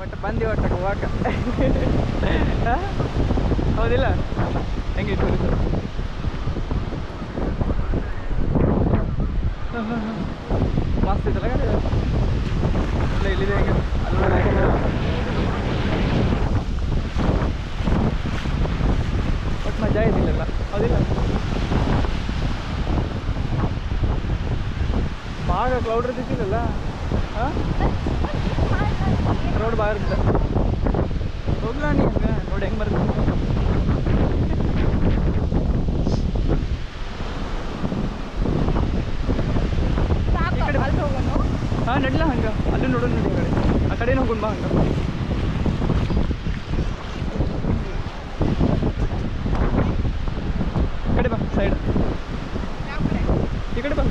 ಒಟ್ಟು ಬಂದಿ ಒಟ್ಟು ಹೋಗಾಕ ಹಾ? ಹೌದಿಲ್ಲ? ಹೆಂಗೆ ಟೂರಿಸ್ಟ್ ಮಸ್ತ್ ಗಾಡಿ? ಇಲ್ಲ, ಇಲ್ಲಿದೆ ಹೆಂಗೆ? ಅಲ್ಲಿ ಒಟ್ಟು ಮಜಾ ಇದಿಲ್ಲ ಹೌದಿಲ್ಲ? ಭಾಳ ಕ್ಲೌಡ್ ಇರ್ತಿದ್ದಿಲ್ಲಲ್ಲ ಹಾಂ ರೋಡ್ ಭಾಳ ಇರುತ್ತೆ ಹೋಗ್ಲಾ ನೀ ಹಂಗೆ? ನೋಡಿ ಹೆಂಗೆ ಬರುತ್ತೆ ಹಾಂ ನಡಿಲ್ಲ ಹಂಗೆ. ಅಲ್ಲೂ ನೋಡೋಣ ನೋಡಿ ಕಡೆ. ಆ ಕಡೆನೇ ಹೋಗೋಣ ಬಾ ಹಂಗೆ. ಕಡೆ ಬಾ ಸೈಡ್ ಈ ಕಡೆ ಬಾ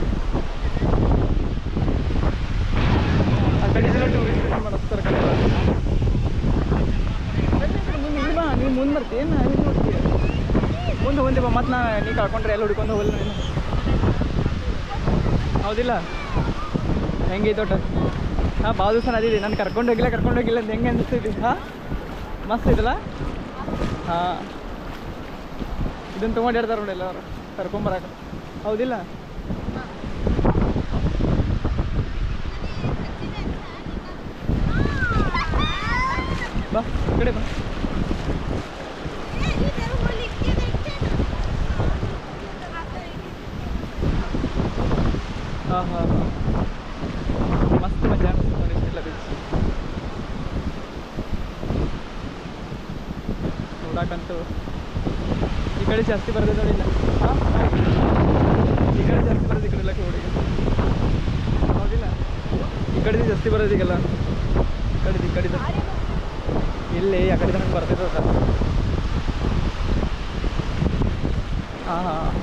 ಆ ಕಡೆ ಎಲ್ಲ ಟೂರಿಸ್ಟ್ ಮಾಡಿಸ್ತಾರೆ ಕಡೆ ಮುಂದೆ ಇಲ್ಲಿ ಬಾ ಬರ್ತೀಯೇನು ಹಿಂಗೆ ನೋಡ್ತೀಯ? ಮುಂದೆ ಮತ್ತೆ ನಾ ನೀ ಕಳ್ಕೊಂಡ್ರೆ ಎಲ್ಲ ಹುಡ್ಕೊಂಡು ಹೋಗಲ್ಲ ನೀನು. ಹೌದಿಲ್ಲ? ಹೆಂಗೆ ತೋಟ? ಹಾಂ ಭಾಳ ದಿವಸ ಅದಿದೆ ನಾನು ಕರ್ಕೊಂಡು ಹೋಗಿಲ್ಲ ಕರ್ಕೊಂಡು ಹೋಗಿಲ್ಲ ಅಂತ ಹೆಂಗೆ ಅನಿಸ್ತೈತಿ ಹಾಂ? ಮಸ್ತ್ ಇದಲ್ಲ? ಹಾಂ. ಇದನ್ನು ತೊಗೊಂಡಿರ್ತಾರೆ ನೋಡಿ ಎಲ್ಲರೂ ಕರ್ಕೊಂಬರಕ್ಕೆ ಹೌದಿಲ್ಲ? ಬಾ ಕಡೆ ಬಾ. ಹಾಂ ಹಾಂ ಹಾಂ ಮಸ್ತ್ ಮಜಾ ಅನಿಸ್ತು ನೋಡಿ, ಇಷ್ಟೆಲ್ಲ ಬೀಚ್ ನೋಡಕ್ಕಂತೂ ಈ ಕಡೆ ಜಾಸ್ತಿ ಬರೋದು ನೋಡಿ ಹಾಂ ಈ ಕಡೆ ಜಾಸ್ತಿ ಬರೋದು ಈ ಕಡೆ ಎಲ್ಲ ಕ್ಲೌಡಿಗೆ ಹೌದಿಲ್ಲ? ಈ ಕಡೆ ಜಾಸ್ತಿ ಬರೋದು ಈಗೆಲ್ಲ. ಈ ಕಡೆ ಈ ಕಡೆ ಇಲ್ಲಿ, ಆ ಕಡೆ ನನಗೆ ಬರ್ತಿರ್ತದ ಹಾಂ ಹಾಂ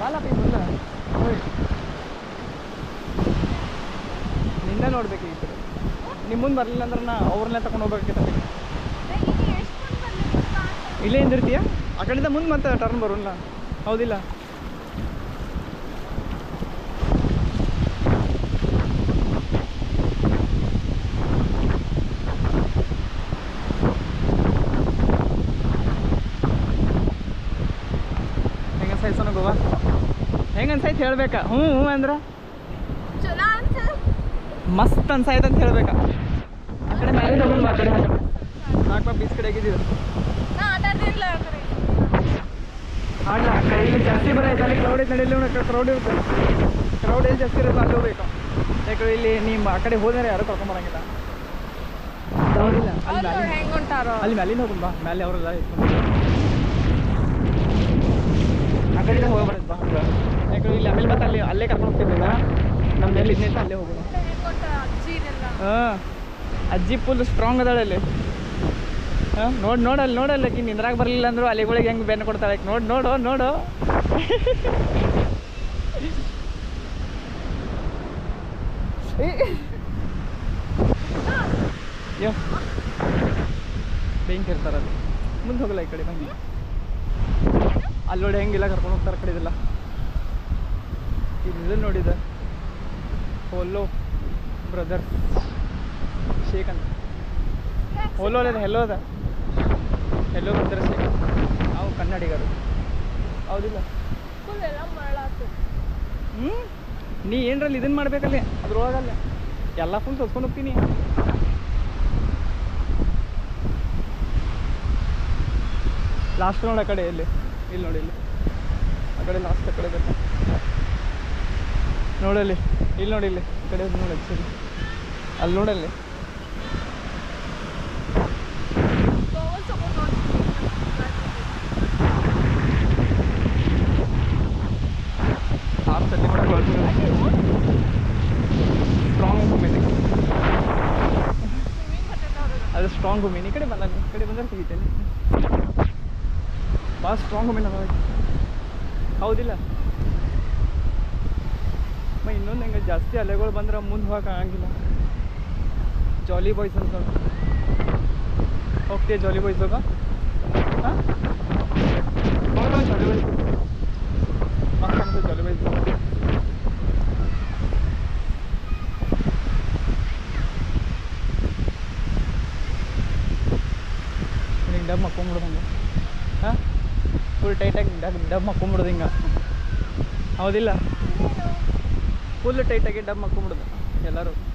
ಬಾಲಪ್ಪ ಇಲ್ಲ ನಿನ್ನೆ ನೋಡ್ಬೇಕು ಈ ಕಡೆ ನಿಮ್ಮ ಮುಂದೆ ಬರಲಿಲ್ಲ ಅಂದ್ರೆ ನಾ ಅವ್ರನ್ನೇ ತಗೊಂಡು ಹೋಗ್ಬೇಕಿತ್ತ ಇಲ್ಲೇ ಹಿಂದಿರ್ತೀಯ ಆ ಕಡೆಯಿಂದ ಮುಂದೆ ಮತ್ತೆ ಟರ್ನ್ ಬರೋಲ್ಲ. ಹೌದಿಲ್ಲ. ಹೆಂಗೆ ಅನ್ಸೈತೆ ಸೋನು ಗೋವಾ? ಹೆಂಗೆ ಅನ್ಸೈತೆ ಹೇಳ್ಬೇಕಾ? ಹ್ಞೂ ಹ್ಞೂ ಅಂದ್ರೆ? ಮಸ್ತ್ ಅನ್ಸಾಯ್ತು ಅಂತ ಹೇಳ್ಬೇಕಾ ಆ ಕಡೆ ಮೇಲೆ ತಗೊಂಡು ಆ ಕಡೆ ನಾಲ್ಕು ಬೀಚ್ ಕಡೆ ಆಗಿದ್ದೀವಿ ನಾ ಆಟ ಆಡ್ತಿರ್ಲಿಲ್ಲ ಅಂದ್ರೆ ಆಡ್ಲ ಆ ಕಡೆ. ಇಲ್ಲಿ ಜಾಸ್ತಿ ಬರೈತೆ ಅಲ್ಲಿ ಕ್ರೌಡ್ ನಡೀಲಿ ಕ್ರೌಡ್ ಇರುತ್ತೆ. ಕ್ರೌಡ್ ಎಲ್ಲಿ ಜಾಸ್ತಿ ಇರುತ್ತೆ ಅಲ್ಲಿ ಹೋಗ್ಬೇಕು. ಯಾಕಂದ್ರೆ ಇಲ್ಲಿ ನಿಮ್ಮ ಆ ಕಡೆ ಹೋದ್ರೆ ಯಾರು ಕರ್ಕೊಂಬರಂಗಿಲ್ಲ ಅಲ್ಲಿ ಮ್ಯಾಲಿನ ಹೋಗುಂಬ ಬಾ. ಮ್ಯಾಲೆ ಅವರೆಲ್ಲ ಆ ಕಡೆಯಿಂದ ಹೋಗಿ ಬರೋದು ಬಾ. ಯಾಕಂದ್ರೆ ಇಲ್ಲಿ ಆಮೇಲೆ ಮತ್ತೆ ಅಲ್ಲಿ ಅಲ್ಲೇ ಕರ್ಕೊಂಡು ಹೋಗ್ತಿದ್ದಿಲ್ಲ ನಮ್ಮ ಎಲ್ಲಿ ನಿಂತು ಅಲ್ಲೇ ಹೋಗೋಣ ಹಾ ಹೊಂಟಾರ ಅಜ್ಜಿನೆಲ್ಲ ಹಾಂ. ಅಜ್ಜಿ ಫುಲ್ ಸ್ಟ್ರಾಂಗ್ ಅದಾಳೆ ಅಲ್ಲಿ. ಹಾಂ, ನೋಡಿ ನೋಡಲ್ಲ ನೋಡಲ್ಲ ಆಕಿ ನಿಂದ್ರಾಗ ಬರಲಿಲ್ಲ ಅಂದ್ರು ಅಲೆಗಳಿಗೆ ಹೆಂಗೆ ಬೆನ್ನು ಕೊಡ್ತಾಳೆ ನೋಡಿ, ನೋಡು ನೋಡು. ಯೋ. ಬೆಂಕಿ ಇರ್ತಾರೆ ಅಲ್ಲಿ. ಮುಂದೆ ಹೋಗಲ್ಲ ಈ ಕಡೆ ಬಂದು ನೋಡಿ ಹೆಂಗಿಲ್ಲ, ಕರ್ಕೊಂಡು ಹೋಗ್ತಾರೆ ಕಡೆ ಇದು ನೋಡಿದ. ಹೋಲೋ ಬ್ರದರ್ ಶೇಖ್ ಅಂತ. ಹೋಲೋ ಅಲ್ಲ ಹೆಲ್ಲೋ ಅದ. ಬ್ರದರ್ ಶೇಕ್ ನಾವು ಕನ್ನಡಿಗರು. ಹೌದಿಲ್ಲ. ಎಲ್ಲ ಹ್ಞೂ ನೀ ಏನರಲ್ಲಿ ಇದನ್ನು ಮಾಡ್ಬೇಕಲ್ಲಿ? ಅದ್ರೊಳಗಲ್ಲ. ಎಲ್ಲ ಫುಲ್ ತೊಸ್ಕೊಂಡು ಹೋಗ್ತೀನಿ. ಲಾಸ್ಟ್ ನೋಡಿ ಆ ಕಡೆ ಇಲ್ಲಿ. ಇಲ್ಲಿ ನೋಡಿ ಇಲ್ಲಿ. ಆ ಕಡೆ ಲಾಸ್ಟ್ ಆ ಕಡೆ ಬೇಕು ನೋಡಲ್ಲಿ ಇಲ್ಲಿ ನೋಡಿ ಇಲ್ಲಿ. ಈ ಕಡೆ ನೋಡಿ ಸರಿ ಅಲ್ಲಿ ನೋಡಲ್ಲಿ ಗೋವಾ ತಗೊಂಡ್ ನೋಡ್ತೀನಿ ಆರು ಸತಿ ಸ್ಟ್ರಾಂಗ್ ಭೂಮಿ ಸ್ವಿಮ್ಮಿಂಗ್ ಬರ್ತೈತೆ ಅವ್ರಿಗೆ ಅದು ಸ್ಟ್ರಾಂಗ್ ಭೂಮಿ ಈ ಕಡೆ ಬಲ್ಲ ಈ ಕಡೆ ಬಂದ್ರೆ ಸಿಗಿತೇನೆ ಭಾಳ ಸ್ಟ್ರಾಂಗ್ ಭೂಮಿ ನಮ್ಮ ಹೌದಿಲ್ಲ ಮ ಇನ್ನೊಂದು ಹೆಂಗೆ ಜಾಸ್ತಿ ಅಲೆಗಳು ಬಂದ್ರೆ ಮುಂದೆ ಹೋಗಕ್ಕೆ ಆಗಂಗಿಲ್ಲ ಜಾಲಿ ಬಾಯ್ಸ್ ಅಂತ ಹೋಗ್ತೀಯ ಜಾಲಿ ಬಾಯ್ಸ್ ಹೋಗ ಹಾಂ ಜಾಲಿ ಬಾಯ್ಸ್ ಮಸ್ತ್ ಅನ್ಸುತ್ತೆ ಜಾಲಿ ಬಾಯ್ಸ್ ಡಬ್ ಮಕ್ಕೊಂಬಿಡೋದು ಹಂಗೆ ಹಾಂ ಫುಲ್ ಟೈಟಾಗಿ ಡಬ್ ಡಬ್ ಮಕ್ಕೊಂಬಿಡೋದು ಹಿಂಗೆ. ಹೌದಿಲ್ಲ? ಫುಲ್ ಟೈಟಾಗಿ ಡಬ್ ಮಕ್ಕೊಂಬಿಡೋದು ಎಲ್ಲರೂ.